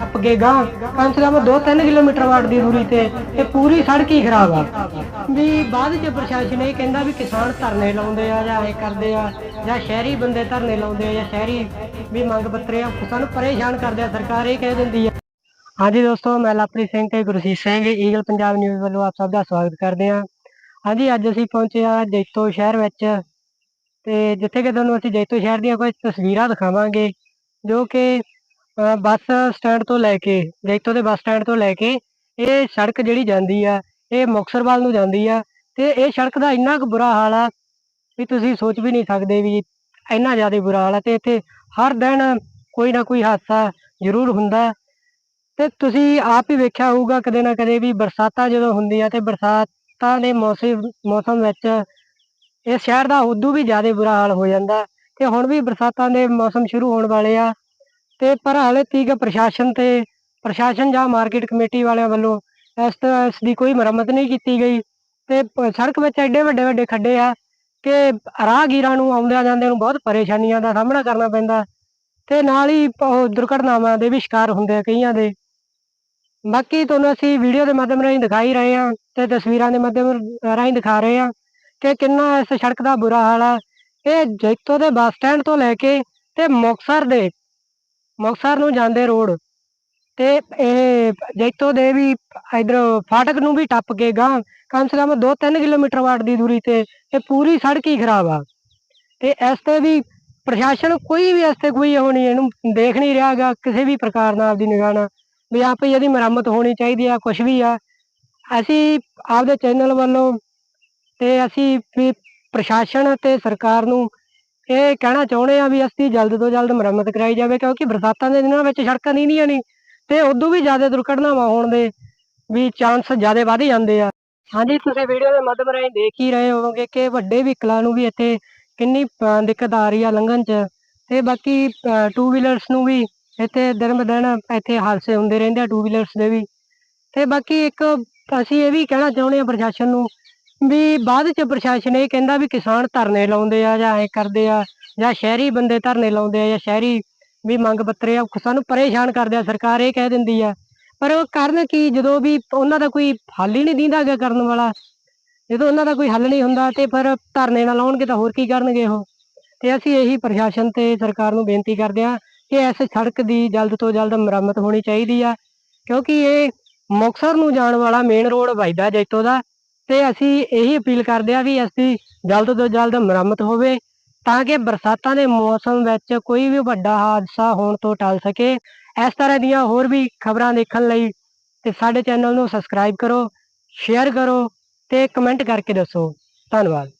ਟੱਪ ਕੇ ਗਾਂ। ਕਮ ਸੇ ਕਮ 2-3 ਕਿਲੋਮੀਟਰ ਵਾਟ ਦੀ ਦੂਰੀ ਤੇ ਇਹ ਪੂਰੀ ਸੜਕ ਹੀ ਖਰਾਬ ਆ। ਵੀ ਬਾਅਦ ਚ ਪ੍ਰਸ਼ਾਸਨ ਇਹ ਕਹਿੰਦਾ ਵੀ ਕਿਸਾਨ ਧਰਨੇ ਲਾਉਂਦੇ ਆ ਜਾਂ ਇਹ ਕਰਦੇ ਆ ਜਾਂ ਸ਼ਹਿਰੀ ਬੰਦੇ ਧਰਨੇ ਲਾਉਂਦੇ ਆ ਜਾਂ ਸ਼ਹਿਰੀ ਵੀ ਮੰਗ ਪੱਤਰੇ ਆ, ਸਾਨੂੰ ਪਰੇਸ਼ਾਨ ਕਰਦੇ ਆ, ਸਰਕਾਰ ਇਹ ਕਹਿ ਦਿੰਦੀ ਆ। ਹਾਂਜੀ ਦੋਸਤੋ, ਮੈਂ ਲਵਪ੍ਰੀਤ ਸਿੰਘ ਤੇ ਗੁਰਸੀਤ ਸਿੰਘ, ਈਗਲ ਪੰਜਾਬ ਨਿਊਜ਼ ਵੱਲੋਂ ਆਪ ਸਭ ਦਾ ਸਵਾਗਤ ਕਰਦੇ ਹਾਂ ਹਾਂਜੀ, ਅੱਜ ਅਸੀਂ ਪਹੁੰਚੇ ਆ ਜੈਤੋ ਸ਼ਹਿਰ ਵਿੱਚ ਤੇ ਜਿੱਥੇ ਕਿ ਤੁਹਾਨੂੰ ਅਸੀਂ ਜੈਤੋ ਸ਼ਹਿਰ ਦੀਆਂ ਕੁਝ ਤਸਵੀਰਾਂ ਦਿਖਾਵਾਂਗੇ, ਜੋ ਕਿ ਬੱਸ ਸਟੈਂਡ ਤੋਂ ਲੈ ਕੇ ਜੈਤੋ ਦੇ ਬੱਸ ਸਟੈਂਡ ਤੋਂ ਲੈ ਕੇ ਇਹ ਸੜਕ ਜਿਹੜੀ ਜਾਂਦੀ ਆ, ਇਹ ਮੁਕਤਸਰ ਵੱਲ ਨੂੰ ਜਾਂਦੀ ਆ ਤੇ ਇਹ ਸੜਕ ਦਾ ਇੰਨਾ ਕੁ ਬੁਰਾ ਹਾਲ ਆ ਵੀ ਤੁਸੀਂ ਸੋਚ ਵੀ ਨਹੀਂ ਸਕਦੇ ਵੀ ਇੰਨਾ ਜ਼ਿਆਦਾ ਬੁਰਾ ਹਾਲ ਆ ਤੇ ਇੱਥੇ ਹਰ ਦਿਨ ਕੋਈ ਨਾ ਕੋਈ ਹਾਦਸਾ ਜ਼ਰੂਰ ਹੁੰਦਾ। ਤੇ ਤੁਸੀਂ ਆਪ ਹੀ ਵੇਖਿਆ ਹੋਊਗਾ ਕਦੇ ਨਾ ਕਦੇ ਵੀ ਬਰਸਾਤਾਂ ਜਦੋਂ ਹੁੰਦੀਆਂ ਤੇ ਬਰਸਾਤਾਂ ਦੇ ਮੌਸਮ ਮੌਸਮ ਵਿੱਚ ਇਹ ਸ਼ਹਿਰ ਦਾ ਉਦੋਂ ਵੀ ਜ਼ਿਆਦਾ ਬੁਰਾ ਹਾਲ ਹੋ ਜਾਂਦਾ। ਤੇ ਹੁਣ ਵੀ ਬਰਸਾਤਾਂ ਦੇ ਮੌਸਮ ਸ਼ੁਰੂ ਹੋਣ ਵਾਲੇ ਆ। ਤੇ ਪਰ ਹਾਲੇ ਤੀਕ ਪ੍ਰਸ਼ਾਸਨ ਤੇ, ਪ੍ਰਸ਼ਾਸਨ ਜਾਂ ਮਾਰਕੀਟ ਕਮੇਟੀ ਵਾਲਿਆਂ ਵੱਲੋਂ ਇਸ ਤਰ੍ਹਾਂ ਇਸ ਦੀ ਕੋਈ ਮੁਰੰਮਤ ਨਹੀਂ ਕੀਤੀ ਗਈ। ਤੇ ਸੜਕ ਵਿੱਚ ਐਡੇ ਵੱਡੇ ਵੱਡੇ ਖੱਡੇ ਆ ਕਿ ਰਾਹਗੀਰਾਂ ਨੂੰ, ਆਉਂਦਿਆਂ ਜਾਂਦਿਆਂ ਨੂੰ ਬਹੁਤ ਪਰੇਸ਼ਾਨੀਆਂ ਦਾ ਸਾਹਮਣਾ ਕਰਨਾ ਪੈਂਦਾ। ਤੇ ਨਾਲ ਹੀ ਉਹ ਦੁਰਘਟਨਾਵਾਂ ਦੇ ਵੀ ਸ਼ਿਕਾਰ ਹੁੰਦੇ ਆ ਕਈਆਂ ਦੇ। ਬਾਕੀ ਤੁਹਾਨੂੰ ਅਸੀਂ ਵੀਡੀਓ ਦੇ ਮਾਧਿਅਮ ਰਾਹੀਂ ਦਿਖਾਈ ਰਹੇ ਹਾਂ ਤੇ ਤਸਵੀਰਾਂ ਦੇ ਮਾਧਿਅਮ ਰਾਹੀਂ ਦਿਖਾ ਰਹੇ ਹਾਂ ਕਿ ਕਿੰਨਾ ਇਸ ਸੜਕ ਦਾ ਬੁਰਾ ਹਾਲ ਆ। ਇਹ ਜੈਤੋ ਦੇ ਬੱਸ ਸਟੈਂਡ ਤੋਂ ਲੈ ਕੇ ਤੇ ਮੁਕਤਸਰ ਦੇ ਮੁਕਤਸਰ ਨੂੰ ਜਾਂਦੇ ਰੋਡ ਤੇ ਇਹ ਜੈਤੋ ਦੇ ਵੀ ਇਧਰ ਫਾਟਕ ਨੂੰ ਵੀ ਟੱਪ ਕੇ ਗਾਂ ਕਮ ਸੇ ਕਮ 2-3 ਕਿਲੋਮੀਟਰ ਵਾਟ ਦੀ ਦੂਰੀ ਤੇ ਇਹ ਪੂਰੀ ਸੜਕ ਹੀ ਖਰਾਬ ਆ। ਤੇ ਇਸ ਤੇ ਵੀ ਪ੍ਰਸ਼ਾਸਨ ਕੋਈ ਵੀ ਇਸ ਤੇ ਕੋਈ ਉਹ ਨਹੀਂ, ਇਹਨੂੰ ਦੇਖ ਨਹੀਂ ਰਿਹਾਗਾ ਕਿਸੇ ਵੀ ਪ੍ਰਕਾਰ ਨਾਲ ਆਪਦੀ ਨਿਗਾਹ ਨਾਲ ਵੀ ਆਪੇ ਇਹਦੀ ਮੁਰੰਮਤ ਹੋਣੀ ਚਾਹੀਦੀ ਆ ਕੁਝ ਵੀ ਆ। ਅਸੀਂ ਆਪਦੇ ਚੈਨਲ ਵੱਲੋਂ ਤੇ ਅਸੀਂ ਵੀ ਪ੍ਰਸ਼ਾਸਨ ਤੇ ਸਰਕਾਰ ਨੂੰ ਇਹ ਕਹਿਣਾ ਚਾਹੁੰਦੇ ਆ ਵੀ ਅਸੀਂ ਜਲਦ ਤੋਂ ਜਲਦ ਮੁਰੰਮਤ ਕਰਾਈ ਜਾਵੇ, ਕਿਉਂਕਿ ਬਰਸਾਤਾਂ ਦੇ ਦਿਨਾਂ ਵਿੱਚ ਸੜਕਾਂ ਨਹੀਂ ਨਹੀਂ ਨਹੀਂ ਤੇ ਉਦੋਂ ਵੀ ਜ਼ਿਆਦਾ ਦੁਰਘਟਨਾਵਾਂ ਹੋਣ ਦੇ ਵੀ ਚਾਂਸ ਜ਼ਿਆਦਾ ਵੱਧ ਜਾਂਦੇ ਆ। ਹਾਂਜੀ, ਤੁਸੀਂ ਵੀਡੀਓ ਦੇ ਮਾਧਿਅਮ ਰਾਹੀਂ ਦੇਖ ਹੀ ਰਹੇ ਹੋਵੋਗੇ ਕਿ ਵੱਡੇ ਵਹੀਕਲਾਂ ਨੂੰ ਵੀ ਇੱਥੇ ਕਿੰਨੀ ਦਿੱਕਤ ਆ ਰਹੀ ਆ ਲੰਘਣ 'ਚ ਤੇ ਬਾਕੀ ਟੂ ਵੀਲਰਸ ਨੂੰ ਵੀ ਇੱਥੇ ਦਿਨ ਬ ਦਿਨ ਇੱਥੇ ਹਾਦਸੇ ਹੁੰਦੇ ਰਹਿੰਦੇ ਆ ਟੂ ਵੀਲਰਸ ਦੇ ਵੀ। ਤੇ ਬਾਕੀ ਇੱਕ ਅਸੀਂ ਇਹ ਵੀ ਕਹਿਣਾ ਚਾਹੁੰਦੇ ਆ ਪ੍ਰਸ਼ਾਸਨ ਨੂੰ ਵੀ ਬਾਅਦ ਚ ਪ੍ਰਸ਼ਾਸਨ ਇਹ ਕਹਿੰਦਾ ਵੀ ਕਿਸਾਨ ਧਰਨੇ ਲਾਉਂਦੇ ਆ ਜਾਂ ਐ ਕਰਦੇ ਆ ਜਾਂ ਸ਼ਹਿਰੀ ਬੰਦੇ ਧਰਨੇ ਲਾਉਂਦੇ ਆ ਜਾਂ ਸ਼ਹਿਰੀ ਵੀ ਮੰਗ ਪੱਤਰੇ ਆ, ਸਾਨੂੰ ਪਰੇਸ਼ਾਨ ਕਰਦੇ ਆ, ਸਰਕਾਰ ਇਹ ਕਹਿ ਦਿੰਦੀ ਆ। ਪਰ ਉਹ ਕਰਨ ਕੀ? ਜਦੋਂ ਵੀ ਉਹਨਾਂ ਦਾ ਕੋਈ ਹੱਲ ਹੀ ਨਹੀਂ ਦਿੰਦਾ ਗਾ ਕਰਨ ਵਾਲਾ, ਜਦੋਂ ਉਹਨਾਂ ਦਾ ਕੋਈ ਹੱਲ ਨਹੀਂ ਹੁੰਦਾ ਤੇ ਫਿਰ ਧਰਨੇ ਨਾ ਲਾਉਣਗੇ ਤਾਂ ਹੋਰ ਕੀ ਕਰਨਗੇ ਉਹ? ਤੇ ਅਸੀਂ ਇਹੀ ਪ੍ਰਸ਼ਾਸਨ ਤੇ ਸਰਕਾਰ ਨੂੰ ਬੇਨਤੀ ਕਰਦੇ ਆ ਕਿ ਇਸ ਸੜਕ ਦੀ ਜਲਦ ਤੋਂ ਜਲਦ ਮੁਰੰਮਤ ਹੋਣੀ ਚਾਹੀਦੀ ਆ, ਕਿਉਂਕਿ ਇਹ ਮੁਕਤਸਰ ਨੂੰ ਜਾਣ ਵਾਲਾ ਮੇਨ ਰੋਡ ਵੱਜਦਾ ਜੈਤੋ ਦਾ। ਤੇ ਅਸੀਂ ਇਹੀ ਅਪੀਲ ਕਰਦੇ ਆ ਵੀ ਅਸੀਂ ਜਲਦ ਤੋਂ ਜਲਦ ਮੁਰੰਮਤ ਹੋਵੇ, ਤਾਂ ਕਿ ਬਰਸਾਤਾਂ ਦੇ ਮੌਸਮ ਵਿੱਚ ਕੋਈ ਵੀ ਵੱਡਾ ਹਾਦਸਾ ਹੋਣ ਤੋਂ ਟਲ ਸਕੇ। ਇਸ ਤਰ੍ਹਾਂ ਦੀਆਂ ਹੋਰ ਵੀ ਖਬਰਾਂ ਦੇਖਣ ਲਈ ਤੇ ਸਾਡੇ ਚੈਨਲ ਨੂੰ ਸਬਸਕ੍ਰਾਈਬ ਕਰੋ, ਸ਼ੇਅਰ ਕਰੋ ਤੇ ਕਮੈਂਟ ਕਰਕੇ ਦੱਸੋ। ਧੰਨਵਾਦ।